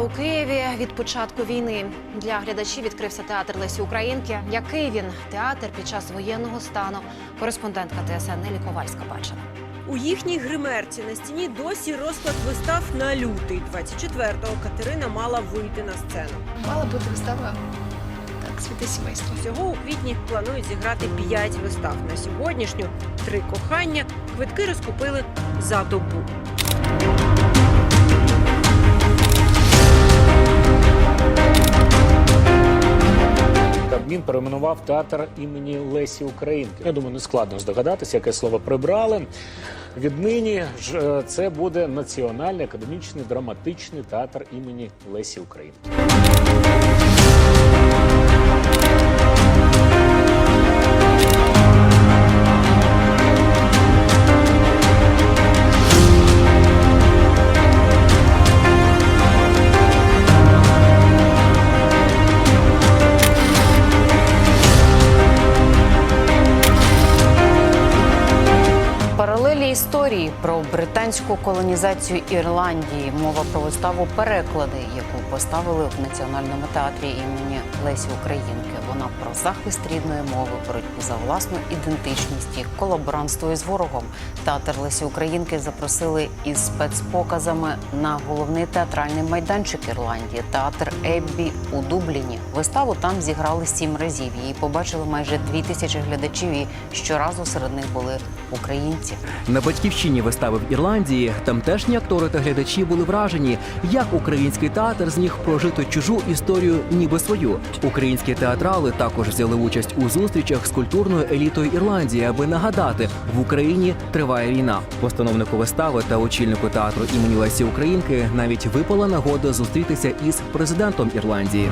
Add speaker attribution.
Speaker 1: у Києві від початку війни. Для глядачів відкрився театр Лесі Українки. Який він театр під час воєнного стану? Кореспондентка ТСН Нелі Ковальська бачила.
Speaker 2: У їхній гримерці на стіні досі розклад вистав на лютий. 24-го Катерина мала вийти на сцену.
Speaker 3: Мала бути вистава так, святе сімейство.
Speaker 2: Всього у квітні планують зіграти 5 вистав. На сьогоднішню три кохання. Квитки розкупили за добу.
Speaker 4: Кабмін перейменував театр імені Лесі Українки. Я думаю, не складно здогадатися, яке слово прибрали. Віднині ж е, це буде Національний академічний драматичний театр імені Лесі Українки.
Speaker 5: Історії про британську колонізацію Ірландії. Мова про виставу переклади, яку поставили в національному театрі імені Лесі Українки. Вона про захист рідної мови, боротьбу за власну ідентичність і колаборантство із ворогом. Театр Лесі Українки запросили із спецпоказами на головний театральний майданчик Ірландії театр Еббі у Дубліні. Виставу там зіграли сім разів. Її побачили майже дві тисячі глядачів. І щоразу серед них були українці.
Speaker 6: На батьківщині вистави в Ірландії тамтешні актори та глядачі були вражені, як український театр зміг прожити чужу історію, ніби свою. Українські театрали також взяли участь у зустрічах з культурною елітою Ірландії, аби нагадати, в Україні триває війна. Постановнику вистави та очільнику театру імені Лесі Українки навіть випала нагода зустрітися із президентом Ірландії.